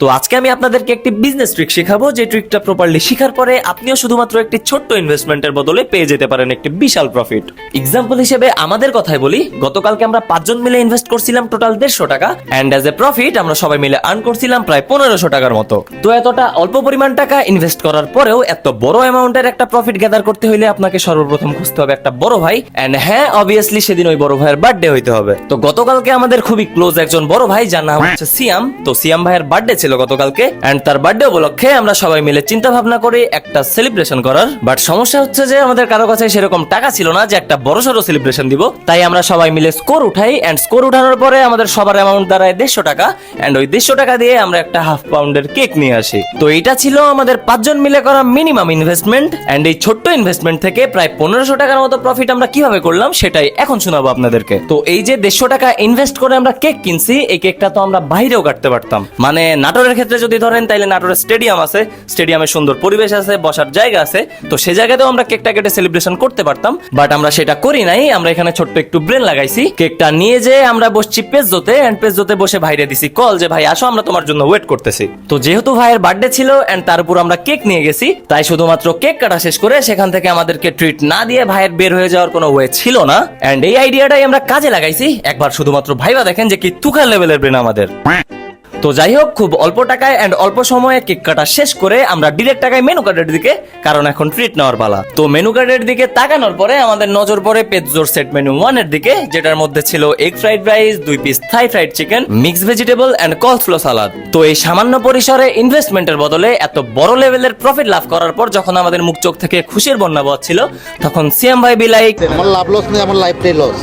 তো আজকে আমি আপনাদেরকে একটি বিজনেস ট্রিক শেখাবো যে ট্রিকটা প্রপারলি শেখার পরে আপনিও শুধুমাত্র একটি ছোট্ট ইনভেস্টমেন্টের বদলে পেয়ে যেতে পারেন একটি বিশাল প্রফিট এক্সাম্পল হিসেবে আমাদের কথাই বলি গতকালকে আমরা পাঁচজন মিলে ইনভেস্ট করছিলাম টোটাল দেড়শো টাকা অ্যান্ড অ্যাজ এ প্রফিট আমরা সবাই মিলে আর্ন করছিলাম প্রায় পনেরোশো টাকার মতো। তো এতটা অল্প পরিমাণ টাকা ইনভেস্ট করার পরেও এত বড় অ্যামাউন্টের একটা প্রফিট গ্যাদার করতে হলে আপনাকে সর্বপ্রথম খুঁজতে হবে একটা বড় ভাই অ্যান্ড হ্যাঁ অবভিয়াসলি সেদিন ওই বড় ভাইয়ের বার্থডে হইতে হবে। তো গতকালকে আমাদের খুবই ক্লোজ একজন বড় ভাই যার নাম হচ্ছে সিয়াম। তো সিয়াম ভাইয়ের বার্থডে ছিল গতকালকে এন্ড তার বার্থডে উপলক্ষে আমরা সবাই মিলে চিন্তা ভাবনা করি একটা সেলিব্রেশন করার। বাট সমস্যা হচ্ছে যে আমাদের কারও কাছে সেরকম টাকা ছিল না যে একটা বড় সড়ো সেলিব্রেশন দিব। তাই আমরা সবাই মিলে স্কোর উঠাই এন্ড স্কোর উঠানোর পরে আমাদের সবার অ্যামাউন্ট দাঁড়ায় দেড়শো টাকা এন্ড ওই দেড়শো টাকা দিয়ে আমরা একটা হাফ পাউন্ডের কেক নিয়ে আসি। তো এটা ছিল আমাদের পাঁচজন মিলে করা মিনিমাম ইনভেস্টমেন্ট এন্ড এই ছোট্ট ইনভেস্টমেন্ট থেকে প্রায় পনেরোশো টাকার মতো প্রফিট আমরা কীভাবে করলাম সেটাই এখন শোনাবো আপনাদেরকে। তো এই যে দেড়শো টাকা ইনভেস্ট করে আমরা কেক কিনছি, এই কেকটা তো আমরা বাইরেও কাটতে পারতাম। মানে নাটোরের ক্ষেত্রে যদি ধরেন, তাইলে নাটোরের স্টেডিয়াম আছে। স্টেডিয়ামে সুন্দর পরিবেশ আছে, বসার জায়গা আছে। তো সেই জায়গাতেও আমরা কেকটা কেটে সেলিব্রেশন করতে পারতাম। বাট আমরা সেটা করি নাই। আমরা এখানে ছোট্ট একটু ব্রেন লাগাইছি। কেকটা নিয়ে যে আমরা বসছি পেজোতে এন্ড পেজোতে বসে ভাইরে দিছি কল যে, ভাই, আসো, আমরা তোমার জন্য ওয়েট করতেছি। তো যেহেতু ভাইয়ের বার্থডে ছিল এন্ড তার উপর আমরা কেক নিয়ে গেছি, তাই শুধুমাত্র কেক কাটা শেষ করে সেখান থেকে আমাদেরকে ট্রিট না দিয়ে ভাইয়ের বের হয়ে যাওয়ার কোনো ওয়ে ছিল না। এন্ড এই আইডিয়াটাই আমরা কাজে লাগাইছি। একবার শুধুমাত্র ভাইবা দেখেন যে কি তুখার লেভেলের ব্রেন আমাদের। তো যাই হোক খুব অল্প টাকায় এন্ড অল্প সময়ে কেক কাটা শেষ করে আমরা ডিরেক্ট টাকায় মেনু কার্ডের দিকে কারণ এখন ট্রিট নেওয়ার পালা। তো মেনু কার্ডের দিকে তাকানোর পরে আমাদের নজর পড়ে পেজোর সেট মেনু ওয়ানের দিকে যেটার মধ্যে ছিল এগ ফ্রাইড রাইস দুই piece Thai fried chicken mix vegetable and coleslaw salad তো এই সামান্য পরিসরে ইনভেস্টমেন্টের বদলে এত বড় লেভেলের প্রফিট লাভ করার পর যখন আমাদের মুখ চোখ থেকে খুশির বন্যা বচ্ছিল তখন সিএম ভাই বিলাইক আমার লাভ লস নেই আমার লাইফটাই লস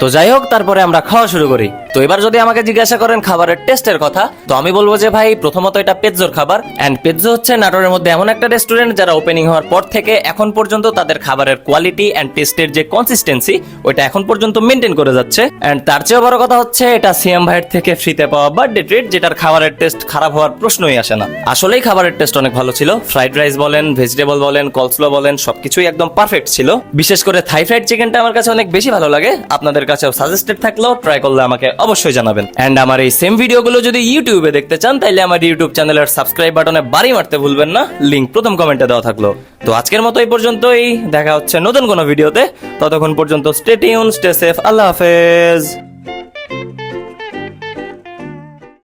তো যাই হোক তারপরে আমরা খাওয়া শুরু করি। তো এবার যদি আমাকে জিজ্ঞাসা করেন খাবারের টেস্টের কথা, তো আমি বলব যে ভাই, প্রথমত এটা পেজোর খাবার। এন্ড পেজো হচ্ছে নাটোরের মধ্যে এমন একটা রেস্টুরেন্ট যারা ওপেনিং হওয়ার পর থেকে এখন পর্যন্ত তাদের খাবারের কোয়ালিটি এন্ড টেস্টের যে কনসিস্টেন্সি ওইটা এখন পর্যন্ত মেনটেন করে যাচ্ছে। এন্ড তার চেয়েও বড় কথা হচ্ছে, এটা সিএম ভাইয়ের থেকে ফ্রিতে পাওয়া বার্থডে ট্রিট যেটার খাবারের টেস্ট খারাপ হওয়ার প্রশ্নই আসে না। আসলেই খাবারের টেস্ট অনেক ভালো ছিল। ফ্রাইড রাইস বলেন ভেজিটেবল বলেন কলসলো বলেন, সবকিছুই একদম পারফেক্ট ছিল। বিশেষ করে থাই ফ্রাইড চিকেনটা আমার কাছে অনেক বেশি ভালো লাগে। আপনাদের কাছেও সাজেস্টেড থাকলেও ট্রাই করলে আমাকে অবশ্যই জানাবেন। এন্ড আমার এই সেম ভিডিওগুলো যদি ইউটিউবে দেখতে চান তাহলে আমার ইউটিউব চ্যানেলের সাবস্ক্রাইব বাটনে বাড়ি মারতে ভুলবেন না। লিঙ্ক প্রথম কমেন্টে দেওয়া থাকল। তো আজকের মতো এই পর্যন্তই। দেখা হচ্ছে নতুন কোনো ভিডিওতে ততক্ষণ পর্যন্ত স্টে টিউন স্টে সেফ আল্লাহ হাফেজ।